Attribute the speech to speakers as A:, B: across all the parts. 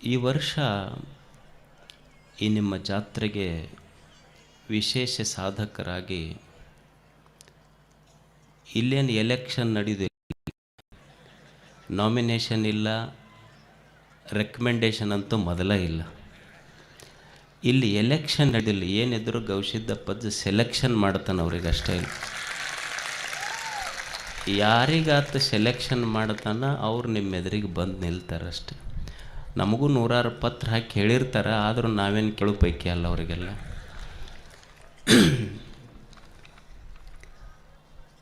A: ಈ ವರ್ಷ ಈ ನಿಮ್ಮ ಜಾತ್ರೆಗೆ ವಿಶೇಷ ಸಾಧಕರಾಗಿ ಇಲ್ಲೇನು ಎಲೆಕ್ಷನ್ ನಡೆಯುವುದಿಲ್ಲ ನಾಮಿನೇಷನ್ ಇಲ್ಲ ರೆಕಮೆಂಡೇಷನ್ ಅಂತೂ ಮೊದಲ ಇಲ್ಲ. ಇಲ್ಲಿ ಎಲೆಕ್ಷನ್ ನಡೆದಿಲ್ಲ. ಏನಿದ್ರು ಗೌಶಿದ್ದಪ್ಪದ್ದು ಸೆಲೆಕ್ಷನ್ ಮಾಡ್ತಾನೆ ಅವ್ರಿಗೆ ಅಷ್ಟೇ ಇಲ್ಲ. ಯಾರಿಗಾತ ಸೆಲೆಕ್ಷನ್ ಮಾಡ್ತಾನ ಅವ್ರು ನಿಮ್ಮ ಎದುರಿಗೆ ಬಂದು ನಿಲ್ತಾರೆ ಅಷ್ಟೆ ನಮಗೂ ನೂರಾರು ಪತ್ರ ಹಾಕಿ ಹೇಳಿರ್ತಾರೆ, ಆದರೂ ನಾವೇನು ಕೇಳೋ ಪೈಕಿ ಅಲ್ಲ ಅವರಿಗೆಲ್ಲ.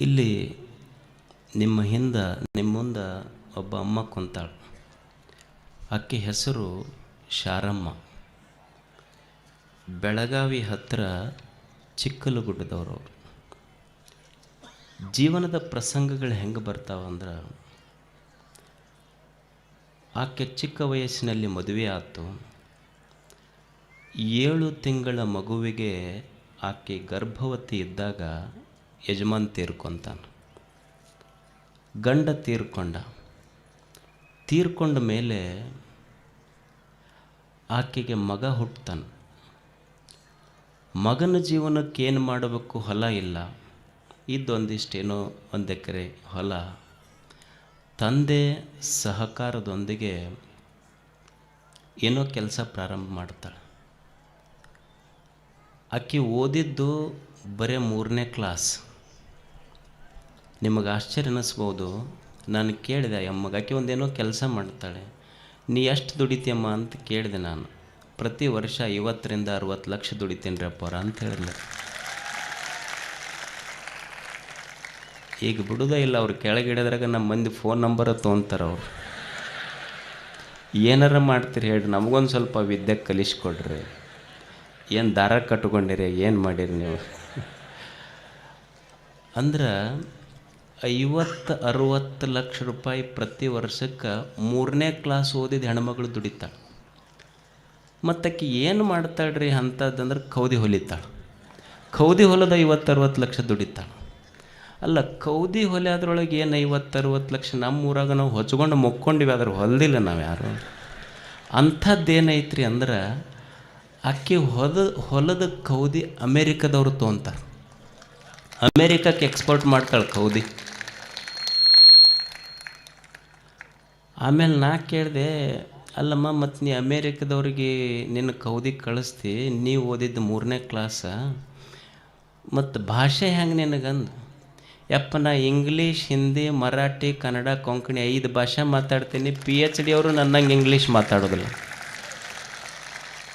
A: ಇಲ್ಲಿ ನಿಮ್ಮ ಹಿಂದೆ, ನಿಮ್ಮ ಮುಂದೆ ಒಬ್ಬ ಅಮ್ಮ ಕುಂತಾಳು. ಆಕೆ ಹೆಸರು ಶಾರಮ್ಮ. ಬೆಳಗಾವಿ ಹತ್ತಿರ ಚಿಕ್ಕಲುಗುಡ್ಡದವರು. ಜೀವನದ ಪ್ರಸಂಗಗಳು ಹೆಂಗೆ ಬರ್ತಾವಂದ್ರೆ ಆಕೆ ಚಿಕ್ಕ ವಯಸ್ಸಿನಲ್ಲಿ ಮದುವೆ ಆಯಿತು ಏಳು ತಿಂಗಳ ಮಗುವಿಗೆ ಆಕೆ ಗರ್ಭವತಿ ಇದ್ದಾಗ ಯಜಮಾನ್ ತೀರ್ಕೊತಾನೆ. ಗಂಡ ತೀರ್ಕೊಂಡ. ತೀರ್ಕೊಂಡ ಮೇಲೆ ಆಕೆಗೆ ಮಗ ಹುಟ್ಟತಾನೆ ಮಗನ ಜೀವನಕ್ಕೆ ಏನು ಮಾಡಬೇಕು ಹೊಲ ಇಲ್ಲ. ಇದ್ದೊಂದಿಷ್ಟೇನೋ ಒಂದು ಎಕರೆ ಹೊಲ ತಂದೆ ಸಹಕಾರದೊಂದಿಗೆ ಏನೋ ಕೆಲಸ ಪ್ರಾರಂಭ ಮಾಡ್ತಾಳೆ. ಆಕೆ ಓದಿದ್ದು ಬರೇ ಮೂರನೇ ಕ್ಲಾಸ್. ನಿಮಗೆ ಆಶ್ಚರ್ಯ ಅನ್ನಿಸ್ಬೋದು ನಾನು ಕೇಳಿದೆ ಅಮ್ಮಗೆ ಆಕೆ ಒಂದೇನೋ ಕೆಲಸ ಮಾಡ್ತಾಳೆ. ನೀ ಎಷ್ಟು ದುಡಿತೀಯಮ್ಮ ಅಂತ ಕೇಳಿದೆ ನಾನು. ಪ್ರತಿ ವರ್ಷ ಐವತ್ತರಿಂದ ಅರುವತ್ತು ಲಕ್ಷ ದುಡಿತೀನಿ ರೀ ಅಪ್ಪರ ಅಂತ ಹೇಳಿದ್ಲು. ಈಗ ಬಿಡೋದೇ ಇಲ್ಲ. ಅವ್ರು ಕೆಳಗಿಡಿದ್ರಾಗ ನಮ್ಮ ಮಂದಿ ಫೋನ್ ನಂಬರ ತೊಗೊಂತಾರೆ ಅವ್ರು. ಏನಾರ ಮಾಡ್ತೀರಿ ಹೇಳ್ರಿ, ನಮಗೊಂದು ಸ್ವಲ್ಪ ವಿದ್ಯೆ ಕಲಿಸ್ಕೊಡ್ರಿ. ಏನು ದಾರ ಕಟ್ಕೊಂಡಿರಿ, ಏನು ಮಾಡಿರಿ ನೀವು? ಅಂದ್ರೆ ಐವತ್ತು ಅರುವತ್ತು ಲಕ್ಷ ರೂಪಾಯಿ ಪ್ರತಿ ವರ್ಷಕ್ಕೆ ಮೂರನೇ ಕ್ಲಾಸ್ ಓದಿದ ಹೆಣ್ಮಗಳು ದುಡಿತಾಳೆ. ಮತ್ತಕ್ಕೆ ಏನು ಮಾಡ್ತಾಳ್ರಿ ಅಂಥದ್ದಂದ್ರೆ ಕೌದಿ ಹೊಲಿತಾಳೆ. ಕೌದಿ ಹೊಲದ ಐವತ್ತು ಅರುವತ್ತು ಲಕ್ಷ ದುಡಿತಾಳೆ. ಅಲ್ಲ, ಕೌದಿ ಹೊಲೆ ಅದರೊಳಗೆ ಏನು ಐವತ್ತು ಅರುವತ್ತು ಲಕ್ಷ ನಮ್ಮ ಊರಾಗ ನಾವು ಹೊಚ್ಕೊಂಡು ಮೊಕ್ಕೊಂಡಿವಿ ಅದ್ರ ಹೊಲ್ದಿಲ್ಲ ನಾವು ಯಾರು? ಅಂಥದ್ದೇನೈತ್ರಿ ಅಂದ್ರೆ, ಅಕ್ಕಿ ಹೊದ, ಹೊಲದ ಕೌದಿ ಅಮೇರಿಕದವ್ರು ತೊಗೊಂತಾರೆ ಅಮೇರಿಕಕ್ಕೆ ಎಕ್ಸ್ಪೋರ್ಟ್ ಮಾಡ್ತಾಳೆ ಕೌದಿ. ಆಮೇಲೆ ನಾ ಕೇಳಿದೆ, ಅಲ್ಲಮ್ಮ, ಮತ್ತು ನೀ ಅಮೇರಿಕದವ್ರಿಗೆ ನಿನ್ನ ಕೌದಿ ಕಳಿಸ್ತಿ, ನೀವು ಓದಿದ್ದು ಮೂರನೇ ಕ್ಲಾಸ, ಮತ್ತು ಭಾಷೆ ಹೆಂಗೆ ನಿನಗಂದು? ಯಪ್ಪ ನಾ ಇಂಗ್ಲೀಷ್ ಹಿಂದಿ ಮರಾಠಿ ಕನ್ನಡ ಕೊಂಕಣಿ ಐದು ಭಾಷೆ ಮಾತಾಡ್ತೀನಿ. ಪಿ ಎಚ್ ಡಿ ಅವರು ನನ್ನಂಗೆ ಇಂಗ್ಲೀಷ್ ಮಾತಾಡೋದಿಲ್ಲ.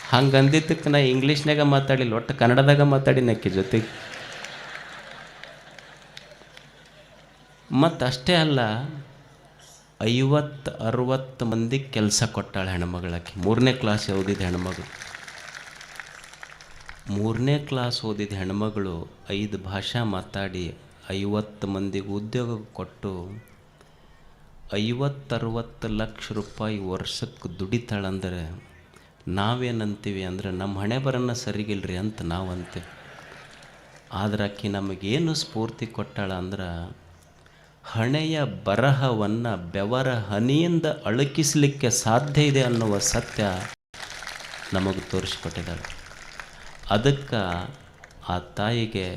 A: ಹಂಗೆ ಅಂದಿದ್ದಕ್ಕೆ ನಾ ಇಂಗ್ಲೀಷ್ನಾಗ ಮಾತಾಡಿಲ್ಲ, ಒಟ್ಟು ಕನ್ನಡದಾಗ ಮಾತಾಡಿ ನಕ್ಕಿ ಜೊತೆಗೆ. ಮತ್ತು ಅಷ್ಟೇ ಅಲ್ಲ, ಐವತ್ತು, ಅರುವತ್ತು ಮಂದಿ ಕೆಲಸ ಕೊಟ್ಟಾಳೆ ಹೆಣ್ಮಗಳಾಕಿ ಮೂರನೇ ಕ್ಲಾಸ್ ಓದಿದ ಹೆಣ್ಮಗಳು. ಮೂರನೇ ಕ್ಲಾಸ್ ಓದಿದ ಹೆಣ್ಮಗಳು ಐದು ಭಾಷಾ ಮಾತಾಡಿ ಐವತ್ತು ಮಂದಿಗೆ ಉದ್ಯೋಗ ಕೊಟ್ಟು ಐವತ್ತರವತ್ತು ಲಕ್ಷ ರೂಪಾಯಿ ವರ್ಷಕ್ಕೆ ದುಡಿತಾಳಂದರೆ ನಾವೇನಂತೀವಿ ಅಂದ್ರೆ ನಮ್ಮ ಹಣೆ ಬರನ್ನ ಸರಿಗಿಲ್ರಿ ಅಂತ ನಾವು ಅಂತೀವಿ ಆದ್ರೆ ಆಕಿ ನಮಗೇನು ಸ್ಫೂರ್ತಿ ಕೊಟ್ಟಾಳ ಅಂದ್ರೆ ಹಣೆಯ ಬರಹವನ್ನು ಬೆವರ ಹನಿಯಿಂದ ಅಳುಕಿಸಲಿಕ್ಕೆ ಸಾಧ್ಯ ಇದೆ ಅನ್ನುವ ಸತ್ಯ ನಮಗೆ ತೋರಿಸ್ಕೊಟ್ಟಿದ್ದಾಳೆ ಅದಕ್ಕೆ ಆ ತಾಯಿಗೆ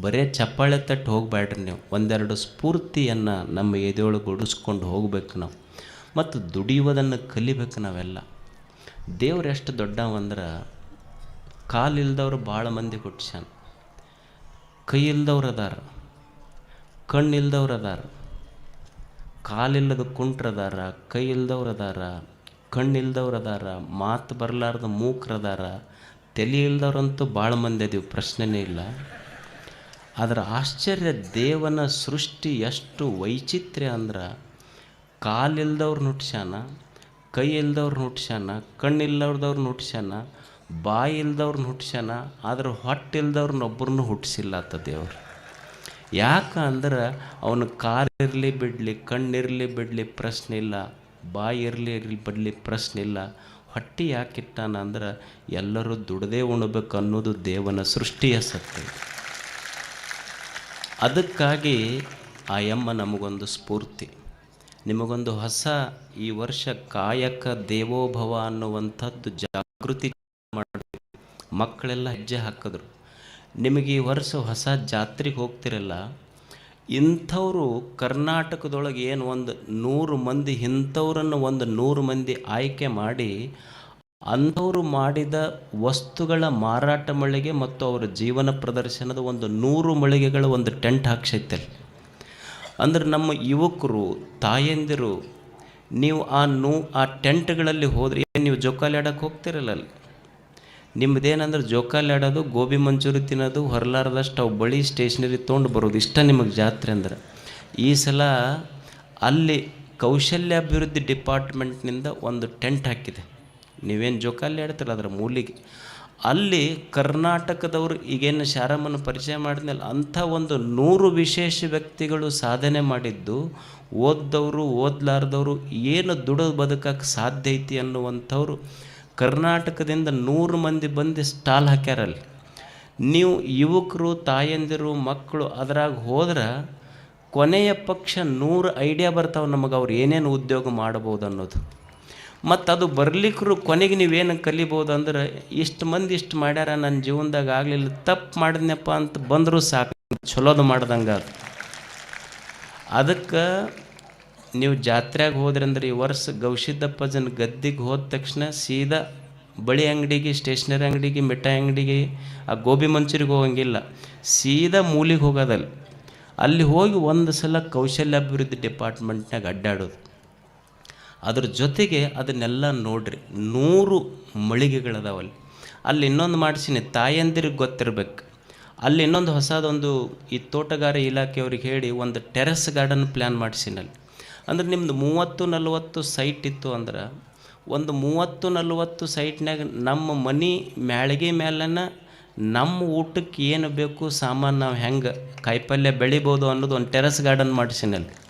A: ಬರೇ ಚಪ್ಪಾಳೆ ತಟ್ಟು ಹೋಗಬೇಡ್ರಿ ನೀವು. ಒಂದೆರಡು ಸ್ಫೂರ್ತಿಯನ್ನು ನಮ್ಮ ಎದೆಯೊಳಗೆ ಉಡಿಸ್ಕೊಂಡು ಹೋಗ್ಬೇಕು ನಾವು. ಮತ್ತು ದುಡಿಯುವುದನ್ನು ಕಲಿಬೇಕು ನಾವೆಲ್ಲ. ದೇವ್ರು ಎಷ್ಟು ದೊಡ್ಡವಂದ್ರೆ ಕಾಲಿಲ್ದವ್ರು ಭಾಳ ಮಂದಿ ಹುಟ್ಸ್ಯಾನ ಕೈ ಇಲ್ದವ್ರು ಅದಾರ. ಕಣ್ಣಿಲ್ದವ್ರು ಅದಾರ. ಕಾಲಿಲ್ಲದ ಕುಂಟ್ರದಾರ ಕೈ ಇಲ್ದವ್ರು ಅದಾರ. ಕಣ್ಣಿಲ್ದವ್ರು ಅದಾರ. ಮಾತು ಬರಲಾರ್ದ ಮೂಕ್ರದಾರ ತಲೆ ಇಲ್ದವ್ರಂತೂ ಭಾಳ ಮಂದಿ ಅದೀವಿ. ಪ್ರಶ್ನೆನೇ ಇಲ್ಲ. ಅದರ ಆಶ್ಚರ್ಯ ದೇವನ ಸೃಷ್ಟಿ ಎಷ್ಟು ವೈಚಿತ್ರ್ಯ ಅಂದ್ರೆ, ಕಾಲಿಲ್ದವ್ರು ಹುಟ್ಸ್ಯಾನ ಕೈ ಇಲ್ದವ್ರು ಹುಟ್ಸ್ಯಾನ ಕಣ್ಣಿಲ್ದವ್ರದವ್ರು ನುಟ್ಸ್ಯಾನ ಬಾಯಿ ಇಲ್ದವ್ರನ್ನ ಹುಟ್ಸ್ಯಾನ ಆದ್ರೆ ಹೊಟ್ಟಿಲ್ದವ್ರನ್ನೊಬ್ಬರನ್ನು ಹುಟ್ಟಿಸಿಲ್ಲ ಆತ ದೇವ್ರು. ಯಾಕೆ ಅಂದ್ರೆ, ಅವನು ಕಾಲಿರಲಿ ಬಿಡಲಿ, ಕಣ್ಣಿರಲಿ ಬಿಡಲಿ ಪ್ರಶ್ನೆ ಇಲ್ಲ ಬಾಯಿ ಇರಲಿ ಇರಲಿ ಬಿಡಲಿ ಪ್ರಶ್ನೆ ಇಲ್ಲ ಹೊಟ್ಟೆ ಯಾಕಿಟ್ಟಾನ ಅಂದ್ರೆ, ಎಲ್ಲರೂ ದುಡದೇ ಉಣಬೇಕು ಅನ್ನೋದು ದೇವನ ಸೃಷ್ಟಿಯ ಸತ್ಯ. ಅದಕ್ಕಾಗಿ ಆ ಯಮ್ಮ ನಮಗೊಂದು ಸ್ಫೂರ್ತಿ. ನಿಮಗೊಂದು ಹೊಸ ಈ ವರ್ಷ ಕಾಯಕ ದೇವೋಭವ ಅನ್ನುವಂಥದ್ದು ಜಾಗೃತಿ ಮಾಡಿ ಮಕ್ಕಳೆಲ್ಲ ಹೆಜ್ಜೆ ಹಾಕಿದ್ರು. ನಿಮಗೆ ಈ ವರ್ಷ ಹೊಸ ಜಾತ್ರೆಗೆ ಹೋಗ್ತಿರಲ್ಲ, ಇಂಥವರು ಕರ್ನಾಟಕದೊಳಗೆ ಏನು ಒಂದು ನೂರು ಮಂದಿ, ಇಂಥವ್ರನ್ನು ಒಂದು ನೂರು ಮಂದಿ ಆಯ್ಕೆ ಮಾಡಿ ಅಂಥವರು ಮಾಡಿದ ವಸ್ತುಗಳ ಮಾರಾಟ ಮಳಿಗೆ ಮತ್ತು ಅವರ ಜೀವನ ಪ್ರದರ್ಶನದ ಒಂದು ನೂರು ಮಳಿಗೆಗಳ ಒಂದು ಟೆಂಟ್ ಹಾಕ್ಸೈತಲ್ಲಿ. ಅಂದ್ರೆ ನಮ್ಮ ಯುವಕರು, ತಾಯಂದಿರು, ನೀವು ಆ ನೂ, ಆ ಟೆಂಟ್ಗಳಲ್ಲಿ ಹೋದರೆ ನೀವು ಜೋಕಾಲಿ ಆಡೋಕ್ಕೆ ಹೋಗ್ತಿರಲ್ಲ ಅಲ್ಲಿ? ನಿಮ್ಮದೇನಂದ್ರೆ ಜೋಕಾಲಿ ಆಡೋದು, ಗೋಬಿ ಮಂಚೂರಿ ತಿನ್ನೋದು, ಹೊರಲಾರದಷ್ಟು ಅವು ಬಳಿ ಸ್ಟೇಷನರಿ ತೊಗೊಂಡು ಬರೋದು ಇಷ್ಟ ನಿಮಗೆ ಜಾತ್ರೆ ಅಂದ್ರೆ. ಈ ಸಲ ಅಲ್ಲಿ ಕೌಶಲ್ಯಾಭಿವೃದ್ಧಿ ಡಿಪಾರ್ಟ್ಮೆಂಟ್ನಿಂದ ಒಂದು ಟೆಂಟ್ ಹಾಕಿದೆ. ನೀವೇನು ಜೋಕಾಲಿ ಆಡ್ತಿರಲ್ಲ ಅದರ ಮೂಲಿಗೆ. ಅಲ್ಲಿ ಕರ್ನಾಟಕದವರು ಈಗೇನು ಶಾರಮ್ಮನ ಪರಿಚಯ ಮಾಡಿದ್ಮೇಲೆ ಅಂಥ ಒಂದು ನೂರು ವಿಶೇಷ ವ್ಯಕ್ತಿಗಳು ಸಾಧನೆ ಮಾಡಿದ್ದು, ಓದ್ದವರು, ಓದ್ಲಾರ್ದವರು ಏನು ದುಡ ಬದುಕಕ್ಕೆ ಸಾಧ್ಯ ಐತಿ ಅನ್ನುವಂಥವ್ರು ಕರ್ನಾಟಕದಿಂದ ನೂರು ಮಂದಿ ಬಂದು ಸ್ಟಾಲ್ ಹಾಕ್ಯಾರಲ್ಲಿ. ನೀವು ಯುವಕರು, ತಾಯಂದಿರು, ಮಕ್ಕಳು ಅದ್ರಾಗ ಹೋದ್ರೆ ಕೊನೆಯ ಪಕ್ಷ ನೂರು ಐಡಿಯಾ ಬರ್ತಾವೆ ನಮಗೆ ಅವ್ರು ಏನೇನು ಉದ್ಯೋಗ ಮಾಡ್ಬೋದು ಅನ್ನೋದು. ಮತ್ತು ಅದು ಬರ್ಲಿಕ್ಕರು ಕೊನೆಗೆ ನೀವೇನು ಕಲಿಬೋದು ಅಂದ್ರೆ ಇಷ್ಟು ಮಂದಿ ಇಷ್ಟು ಮಾಡ್ಯಾರ ನನ್ನ ಜೀವನದಾಗ ಆಗಲಿಲ್ಲ, ತಪ್ಪು ಮಾಡಿದ್ನಪ್ಪ ಅಂತ ಬಂದರೂ ಸಾಕು ಚಲೋದು ಮಾಡ್ದಂಗೆ ಅದು. ಅದಕ್ಕೆ ನೀವು ಜಾತ್ರೆಗೆ ಹೋದ್ರಿ ಅಂದ್ರೆ ಈ ವರ್ಷ ಗೌಶಿದ್ದಪ್ಪಜನ ಗದ್ದಿಗೆ ಹೋದ ತಕ್ಷಣ ಸೀದಾ ಬಳಿ ಅಂಗಡಿಗೆ, ಸ್ಟೇಷ್ನರಿ ಅಂಗಡಿಗೆ ಮಿಠಾಯಿ ಅಂಗಡಿಗೆ, ಆ ಗೋಬಿ ಮಂಚೂರಿಗೆ ಹೋಗಂಗಿಲ್ಲ, ಸೀದಾ ಮೂಲಿಗೆ ಹೋಗೋದಲ್ಲಿ ಅಲ್ಲಿ ಹೋಗಿ ಒಂದು ಸಲ ಕೌಶಲ್ಯಾಭಿವೃದ್ಧಿ ಡಿಪಾರ್ಟ್ಮೆಂಟ್ನಾಗ ಅಡ್ಡಾಡೋದು. ಅದ್ರ ಜೊತೆಗೆ ಅದನ್ನೆಲ್ಲ ನೋಡ್ರಿ. ನೂರು ಮಳಿಗೆಗಳದಾವಲ್ಲಿ. ಅಲ್ಲಿ ಇನ್ನೊಂದು ಮಾಡಿಸಿನಿ, ತಾಯಂದಿರಿಗೆ ಗೊತ್ತಿರಬೇಕು. ಅಲ್ಲಿ ಇನ್ನೊಂದು ಹೊಸದೊಂದು ಈ ತೋಟಗಾರ ಇಲಾಖೆಯವ್ರಿಗೆ ಹೇಳಿ ಒಂದು ಟೆರೆಸ್ ಗಾರ್ಡನ್ ಪ್ಲ್ಯಾನ್ ಮಾಡಿಸಿನಲ್ಲಿ ಅಂದ್ರೆ ನಿಮ್ಮದು ಮೂವತ್ತು ನಲವತ್ತು ಸೈಟ್ ಇತ್ತು ಅಂದ್ರೆ, ಒಂದು ಮೂವತ್ತು ನಲವತ್ತು ಸೈಟ್ನಾಗ ನಮ್ಮ ಮನೆ ಮ್ಯಾಳಿಗೆ ಮೇಲನ ನಮ್ಮ ಊಟಕ್ಕೆ ಏನು ಬೇಕು ಸಾಮಾನು ನಾವು ಹೆಂಗೆ ಕಾಯಿಪಲ್ಯ ಬೆಳಿಬೋದು ಅನ್ನೋದು ಒಂದು ಟೆರೆಸ್ ಗಾರ್ಡನ್ ಮಾಡಿಸಿನಲ್ಲಿ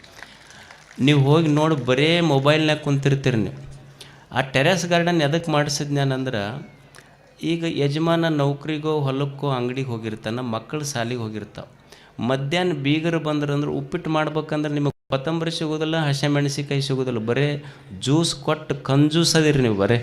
A: ನೀವು ಹೋಗಿ ನೋಡಿ ಬರೇ ಮೊಬೈಲ್ನಾಗ ಕುಂತಿರ್ತೀರಿ ನೀವು. ಆ ಟೆರೆಸ್ ಗಾರ್ಡನ್ ಎದಕ್ಕೆ ಮಾಡಿಸಿದ್ನೇನಂದ್ರೆ ಈಗ ಯಜಮಾನ ನೌಕರಿಗೋ ಹೊಲಕ್ಕೋ ಅಂಗಡಿಗೆ ಹೋಗಿರ್ತಾನೆ, ಮಕ್ಕಳು ಶಾಲಿಗೆ ಹೋಗಿರ್ತಾವೆ. ಮಧ್ಯಾಹ್ನ ಬೀಗರು ಬಂದ್ರಂದ್ರೆ ಉಪ್ಪಿಟ್ಟು ಮಾಡ್ಬೇಕಂದ್ರೆ ನಿಮಗೆ ಕೊತ್ತಂಬರಿ ಸಿಗೋದಿಲ್ಲ ಹಸಿಮೆಣಸಿಕಾಯಿ ಸಿಗೋದಿಲ್ಲ, ಬರೇ ಜ್ಯೂಸ್ ಕೊಟ್ಟು ಕಂಜೂಸ್ ಅದಿರಿ ನೀವು ಬರೇ.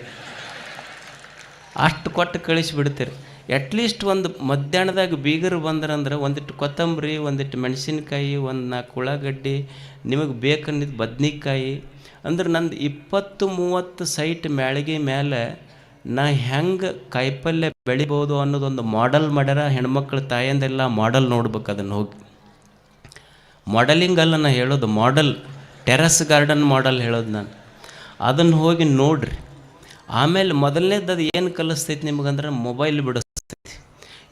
A: ಅಷ್ಟು ಕೊಟ್ಟು ಕಳಿಸಿಬಿಡ್ತೀರಿ. ಅಟ್ಲೀಸ್ಟ್ ಒಂದು ಮಧ್ಯಾಹ್ನದಾಗ ಬೀಗರು ಬಂದ್ರಂದ್ರೆ ಒಂದಿಟ್ಟು ಕೊತ್ತಂಬರಿ, ಒಂದಿಟ್ಟು ಮೆಣಸಿನ್ಕಾಯಿ, ಒಂದು ನಾಲ್ಕು ಉಳ್ಳಾಗಡ್ಡಿ, ನಿಮಗೆ ಬೇಕನ್ನಿದ್ದು ಬದ್ನಿಕಾಯಿ. ಅಂದ್ರೆ ನಂದು ಇಪ್ಪತ್ತು ಮೂವತ್ತು ಸೈಟ್ ಮ್ಯಾಳಿಗೆ ಮೇಲೆ ನಾ ಹೆಂಗೆ ಕಾಯಿಪಲ್ಯ ಬೆಳಿಬೋದು ಅನ್ನೋದೊಂದು ಮಾಡೆಲ್ ಮಾಡ್ಯಾರ ಹೆಣ್ಮಕ್ಳ ತಾಯಂದೆಲ್ಲ ಮಾಡೆಲ್ ನೋಡ್ಬೇಕು ಅದನ್ನು ಹೋಗಿ. ಮಾಡೆಲಿಂಗ್ ಅಲ್ಲ ನಾ ಹೇಳೋದು ಮಾಡೆಲ್ ಟೆರಸ್ ಗಾರ್ಡನ್ ಮಾಡೆಲ್ ಹೇಳೋದು ನಾನು. ಅದನ್ನು ಹೋಗಿ ನೋಡ್ರಿ. ಆಮೇಲೆ ಮೊದಲನೇದ್ದು ಅದು ಏನು ಕಲಿಸ್ತೈತಿ ನಿಮಗಂದ್ರೆ ಮೊಬೈಲ್ ಬಿಡಿಸ್ತೈತಿ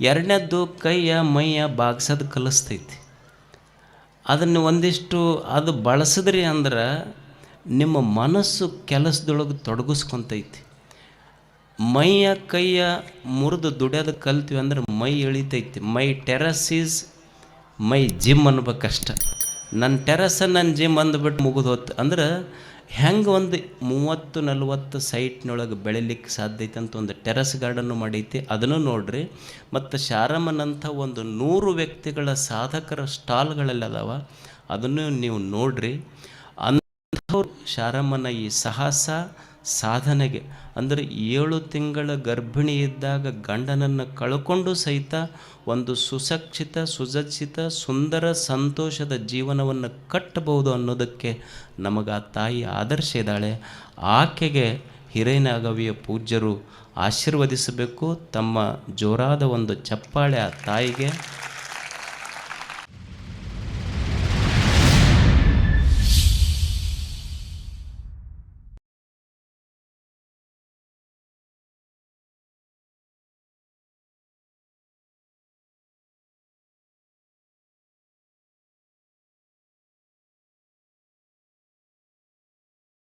A: ಎರಡನೇದ್ದು ಕೈಯ ಮೈಯ ಬಾಗ್ಸೋದು ಕಲಿಸ್ತೈತಿ. ಅದನ್ನು ಒಂದಿಷ್ಟು ಅದು ಬಳಸಿದ್ರಿ ಅಂದ್ರೆ ನಿಮ್ಮ ಮನಸ್ಸು ಕೆಲಸದೊಳಗೆ ತೊಡಗಿಸ್ಕೊತೈತಿ. ಮೈಯ ಕೈಯ ಮುರಿದು ದುಡಿಯೋದು ಕಲ್ತೀವಿ ಅಂದ್ರೆ ಮೈ ಎಳಿತೈತಿ my terrace is my gym ಅನ್ಬೇಕಷ್ಟ. ನನ್ನ ಟೆರಸ್ ನನ್ನ ಜಿಮ್ ಅಂದ್ಬಿಟ್ಟು ಮುಗಿದು ಹೋತು ಅಂದ್ರೆ ಹೆಂಗೆ ಒಂದು ಮೂವತ್ತು ನಲವತ್ತು ಸೈಟ್ನೊಳಗೆ ಬೆಳಿಲಿಕ್ಕೆ ಸಾಧ್ಯ ಐತೆ ಅಂತ ಒಂದು ಟೆರಸ್ ಗಾರ್ಡನ್ನು ಮಾಡೈತಿ, ಅದನ್ನು ನೋಡ್ರಿ. ಮತ್ತು ಶಾರಮ್ಮನಂಥ ಒಂದು ನೂರು ವ್ಯಕ್ತಿಗಳ ಸಾಧಕರ ಸ್ಟಾಲ್ಗಳೆಲ್ಲ ಅದಾವ ಅದನ್ನು ನೀವು ನೋಡ್ರಿ. ಅಂಥವ್ರು ಶಾರಮ್ಮನ ಈ ಸಾಹಸ ಸಾಧನೆಗೆ. ಅಂದರೆ ಏಳು ತಿಂಗಳ ಗರ್ಭಿಣಿ ಇದ್ದಾಗ ಗಂಡನನ್ನು ಕಳ್ಕೊಂಡು ಸಹಿತ ಒಂದು ಸುಸಕ್ಷಿತ ಸುಸಜ್ಜಿತ, ಸುಂದರ, ಸಂತೋಷದ ಜೀವನವನ್ನು ಕಟ್ಟಬಹುದು ಅನ್ನೋದಕ್ಕೆ ನಮಗೆ ಆ ತಾಯಿ ಆದರ್ಶ ಇದ್ದಾಳೆ. ಆಕೆಗೆ ಹಿರೇನಾಗವಿಯ ಪೂಜ್ಯರು ಆಶೀರ್ವದಿಸಬೇಕು. ತಮ್ಮ ಜೋರಾದ ಒಂದು ಚಪ್ಪಾಳೆ ಆ ತಾಯಿಗೆ.